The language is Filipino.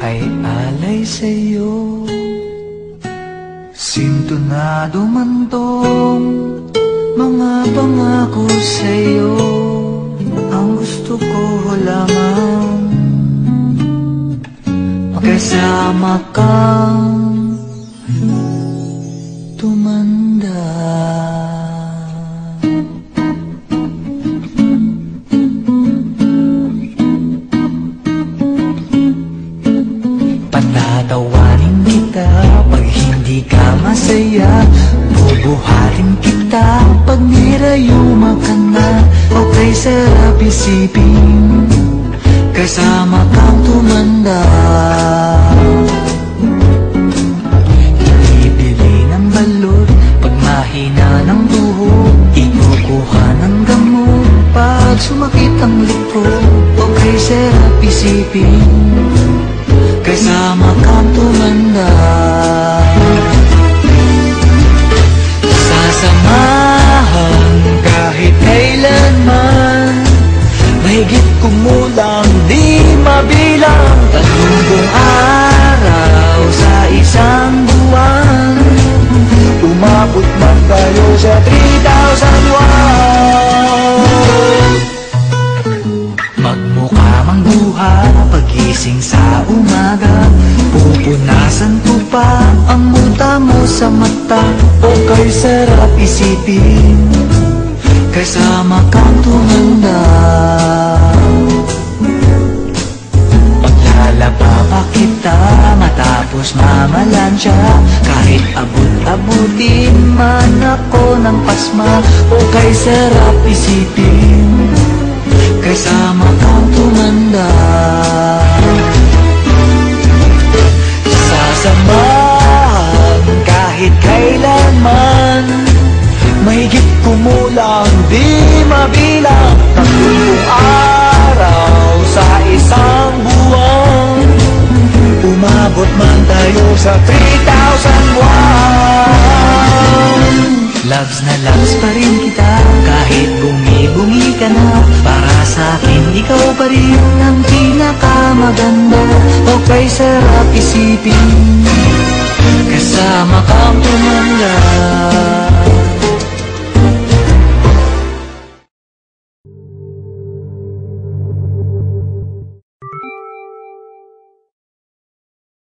ay alay sa'yo. Sintonado man tong mga pangako sa'yo. Ang gusto ko lamang Magkasama kang masaya. Bubuhatin kita pag nirayuma ka na. Okay sarap isipin. Kasama kang tumanda. Ibili ng balot Pag mahina ng duho Ikukuha ng gamot Pag sumakit ang likro Okay sarap isipin. Kasama Mahigit kumulang di mabilang. Tatlong araw sa isang buwan. Umabot man tayo sa 3,000 won Magmukha mang buha Pagising sa umaga. Pupunasan ko pa Ang muta mo sa mata. O kay sarap isipin Kasama kang tumanda Matapos mamalansya Kahit abot-abutin man ako ng pasma O kay sarap isipin Kasama kang tumanda. Sasamahan kahit kailanman Mahigit kumulang di mabilang. Tatlong tayo sa 3,000 won Loves na loves pa rin kita. Kahit bumi-bumi ka na Para sa akin ikaw pa rin ang pinakamaganda. Okay sarap isipin. Kasama kang tumanda